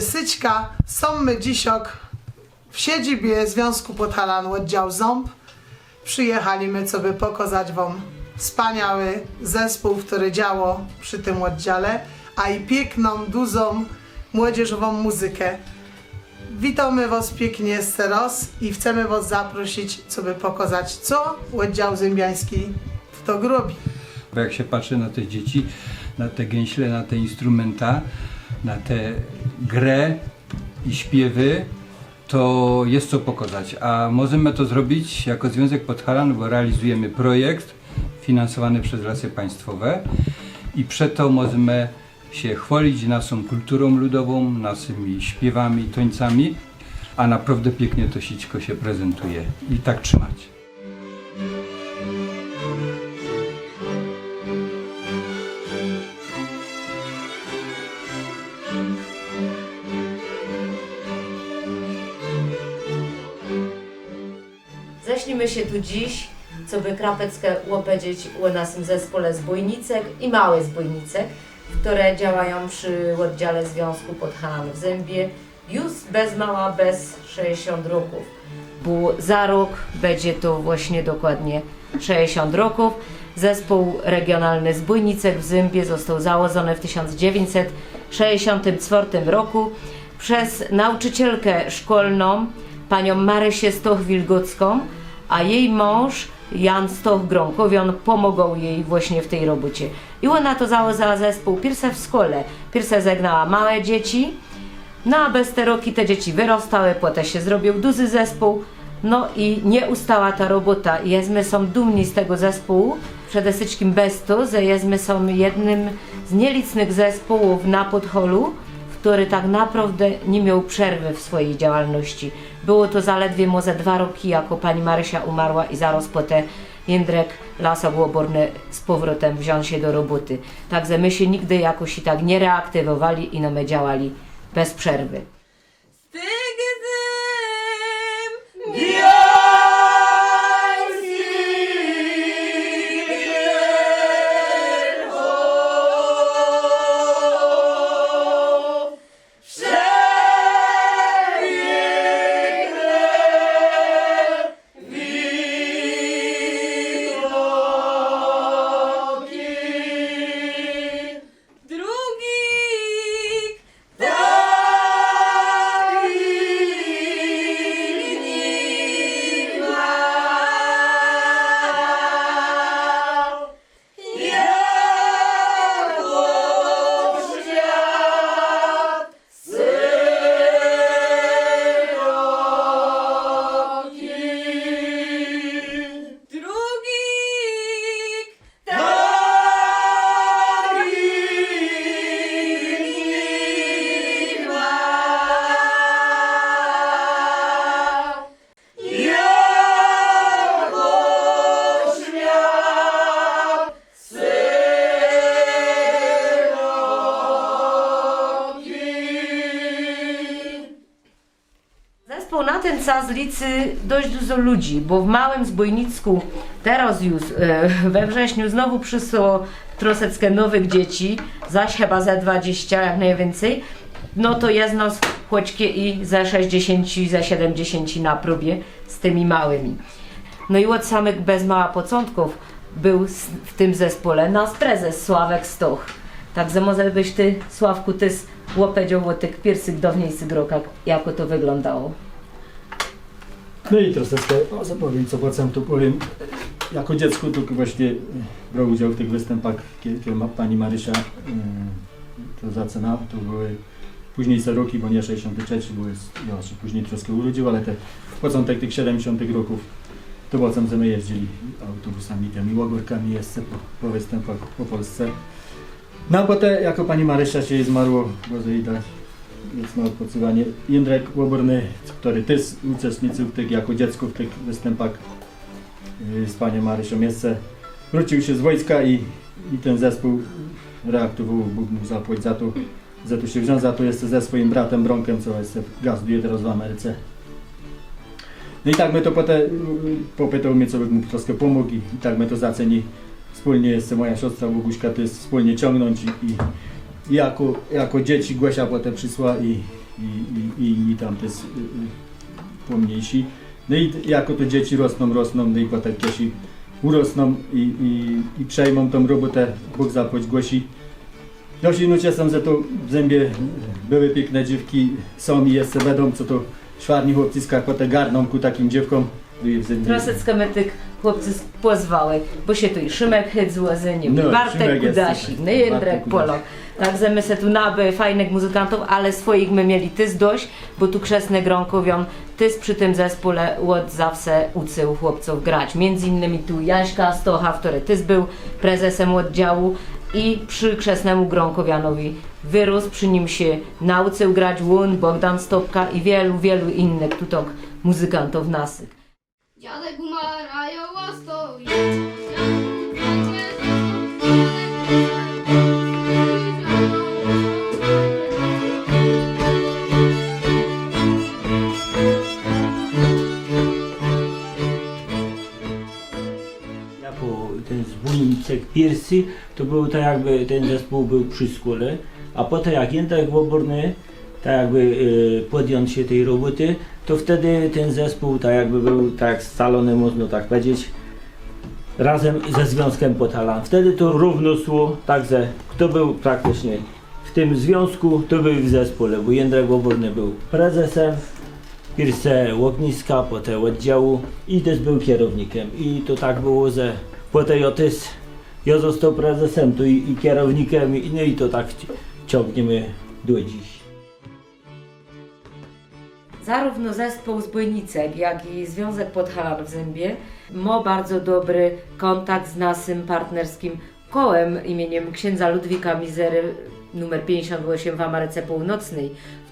Syćka. Są my dzisiok w siedzibie Związku Podhalan oddział Ząb. Przyjechaliśmy, co by pokazać wam wspaniały zespół, który działo przy tym oddziale, a i piękną, dużą, młodzieżową muzykę. Witamy Was pięknie jeszcze raz i chcemy Was zaprosić, co by pokazać, co oddział zębiański w to robi. Bo jak się patrzy na te dzieci, na te gęśle, na te instrumenta, na tę grę i śpiewy, to jest co pokazać. A możemy to zrobić jako Związek Podhalan, bo realizujemy projekt finansowany przez Lasy Państwowe i przeto możemy się chwalić naszą kulturą ludową, naszymi śpiewami, tońcami, a naprawdę pięknie to sićko się prezentuje. I tak trzymać. Się tu dziś, co by krapeckę opowiedzieć o naszym zespole Zbójnicek i Małe Zbójnicek, które działają przy oddziale Związku Podhalan w Zębie już bez mała, bez 60 roków. Bo za rok będzie to właśnie dokładnie 60 roków. Zespół regionalny Zbójnicek w Zębie został założony w 1964 roku przez nauczycielkę szkolną, panią Marysię Stoch-Wilgocką, a jej mąż Jan Stoch-Gronkowion pomogą jej właśnie w tej robocie. I ona to założyła zespół Pierse w szkole. Pierse zagnała małe dzieci, no a bez te roki te dzieci wyrastały, potem się zrobił duży zespół, no i nie ustała ta robota. Jezmy są dumni z tego zespołu, przede wszystkim bez to, że Jezmy są jednym z nielicznych zespołów na Podholu, który tak naprawdę nie miał przerwy w swojej działalności. Było to zaledwie może dwa roki, jako pani Marysia umarła i zaraz potem Jędrek Lasok Łoborny z powrotem wziął się do roboty. Także my się nigdy jakoś i tak nie reaktywowali i no my działali bez przerwy. Ten czas liczy dość dużo ludzi, bo w małym zbójnicku teraz już e, we wrześniu znowu przyszło troszeczkę nowych dzieci, zaś chyba ze 20 jak najwięcej. No to jest nas choćkie i ze 60 i ze 70 na próbie z tymi małymi. No i od samych bez mała początków był w tym zespole nasz prezes Sławek Stoch. Także może byś ty, Sławku, ty opowiedział o tych pierwszych dawniejszych rokach, jako to wyglądało. No i troszeczkę o, zapowiem, co potem tu powiem. Jako dziecko tu właśnie brał udział w tych występach, kiedy, kiedy ma pani Marysia e, to zaczyna, to były późniejsze roki, bo nie 63, bo jest, ja się później troszkę urodził, ale te początek tych 70 roków to potem my jeździli autobusami, tymi łogórkami jeszcze po, po występach po Polsce. No a potem jako pani Marysia się jej zmarło, Boże i dać wieczne odpoczywanie. Jędrek Łoborny, który też uczestniczył w tych, jako dziecko w tych występach yy, z panią Marysią wrócił się z wojska i, i ten zespół reaktywował, Bóg mu zapłać za to, za to się wziął, za to jeszcze ze swoim bratem Bronkiem, co jest gazduje teraz w Ameryce. No i tak my to potem popytał mnie, co by mu troszkę pomógł i, i tak my to zaceni wspólnie jeszcze moja siostra Boguśka to jest wspólnie ciągnąć i, i jako, jako dzieci Głosia potem przysła i, i, i, i inni tam też y, y, pomniejsi. No i jako to dzieci rosną, rosną, no i potem Kiesi urosną i, i, i przejmą tą robotę, Bóg zapłać głosi. Się no ciesam, że to w zębie były piękne dziewki, są i jeszcze będą, co to szwarni chłopcy potem garną ku takim dziewkom. No i Troszeczkę my tych chłopcy pozwały, bo się tu i Szymek Hydz z nim, No, i Bartek Kudasik, no i Jędrek. Polok. Także my se tu naby fajnych muzykantów, ale swoich my mieli tys dość, bo tu krzesny Gronkowion tys przy tym zespole łod zawsze uczył chłopców grać. Między innymi tu Jaśka Stocha, który tys był prezesem oddziału i przy krzesnemu Gronkowianowi wyrósł, przy nim się nauczył grać Łun, Bogdan Stopka i wielu, wielu innych tutok muzykantów naszych. Dziadek to był tak jakby ten zespół był przy szkole, a potem jak Jędrek Woborny tak jakby y, podjął się tej roboty, to wtedy ten zespół tak jakby był tak scalony, można tak powiedzieć, razem ze Związkiem Potalan. Wtedy to równo szło, także kto był praktycznie w tym związku, to był w zespole, bo Jędrek Woborny był prezesem, Pierwsze łogniska, potem oddziału i też był kierownikiem. I to tak było, że potem też ja został prezesem tu i, i kierownikiem i, no i to tak ci- ciągniemy do dziś. Zarówno zespół Zbójnicek, jak i Związek Podhalan w Zębie ma bardzo dobry kontakt z naszym partnerskim kołem imieniem księdza Ludwika Mizery numer 58 w Ameryce Północnej,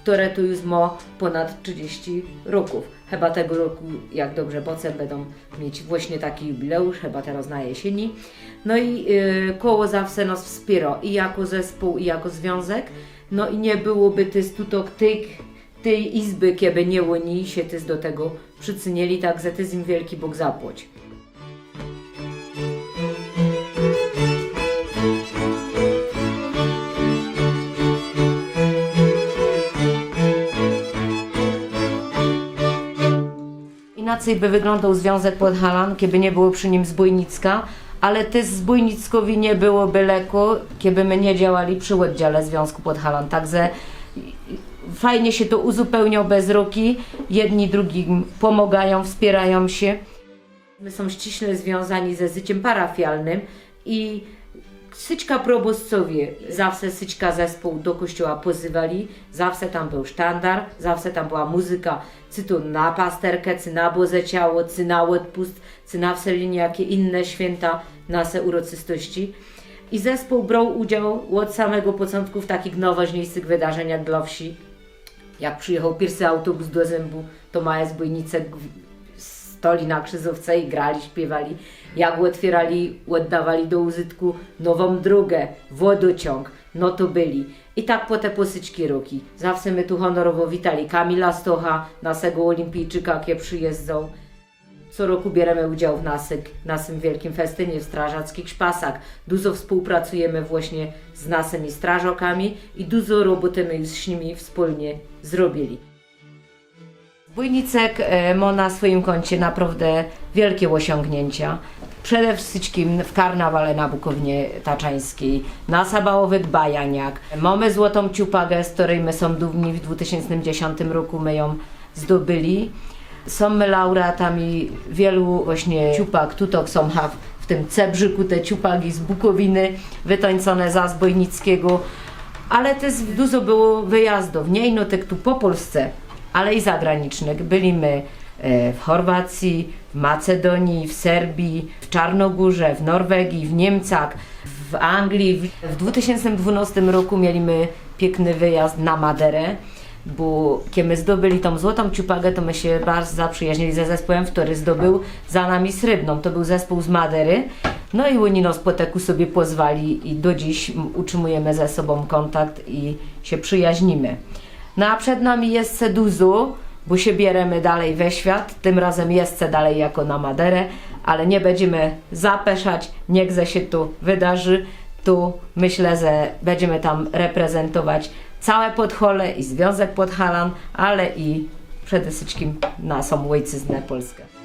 które tu już ma ponad 30 roków. Chyba tego roku, jak dobrze boce, będą mieć właśnie taki jubileusz, chyba teraz na jesieni. No i y, koło zawsze nas wspiera i jako zespół, i jako związek. No i nie byłoby tych tutok tych tej izby, kiedy nie oni się tyz do tego przycynili, tak za tyz im wielki Bóg zapłać. Inaczej by wyglądał Związek Podhalan, kiedy nie było przy nim Zbójnicka, ale też Zbójnickowi nie byłoby leku, kiedy my nie działali przy oddziale Związku Podhalan. Także fajnie się to uzupełnią bez ruki, jedni drugim pomagają, wspierają się. My są ściśle związani ze życiem parafialnym i Syćka probostcowie, zawsze Syćka zespół do kościoła pozywali, zawsze tam był sztandar, zawsze tam była muzyka, czy to na pasterkę, czy na Boże Ciało, czy na odpust, czy na wselenie, jakie inne święta, nasze uroczystości. I zespół brał udział od samego początku w takich najważniejszych wydarzeniach dla wsi. Jak przyjechał pierwszy autobus do Zębu, to małe zbójnice g- stoli na krzyżówce i grali, śpiewali. Jak otwierali, oddawali do użytku nową drogę, wodociąg, no to byli. I tak po te posyćki roki. Zawsze my tu honorowo witali Kamila Stocha, naszego olimpijczyka, jakie przyjeżdżał. Co roku bierzemy udział w naszym, naszym wielkim festynie w strażackich szpasach. Dużo współpracujemy właśnie z naszymi strażakami i dużo roboty my z nimi wspólnie zrobili. Bójnicek e, ma na swoim koncie naprawdę wielkie osiągnięcia. Przede wszystkim w karnawale na Bukownie Taczańskiej, na Sabałowych Bajaniak. Mamy złotą ciupagę, z której my są dumni. W 2010 roku my ją zdobyli. Są my laureatami wielu właśnie ciupag, tutok są ha- w tym Cebrzyku te ciupagi z Bukowiny, wytańczone za Zbojnickiego. Ale też dużo było wyjazdów, nie ino tak tu po Polsce, ale i zagranicznych. Byliśmy e, w Chorwacji, w Macedonii, w Serbii, w Czarnogórze, w Norwegii, w Niemcach, w Anglii. W- W 2012 roku mieliśmy piękny wyjazd na Maderę, bo kiedy my zdobyli tą złotą ciupagę, to my się bardzo zaprzyjaźnili ze zespołem, który zdobył za nami srebrną. To był zespół z Madery. No i oni nas po teku sobie pozwali i do dziś utrzymujemy ze sobą kontakt i się przyjaźnimy. No a przed nami jest Seduzu, bo się bierzemy dalej we świat, tym razem jest dalej jako na Maderę, ale nie będziemy zapeszać, niech ze się tu wydarzy. tu myślę, że będziemy tam reprezentować całe Podhole i Związek Podhalan, ale i przede wszystkim naszą ojczyznę Polskę.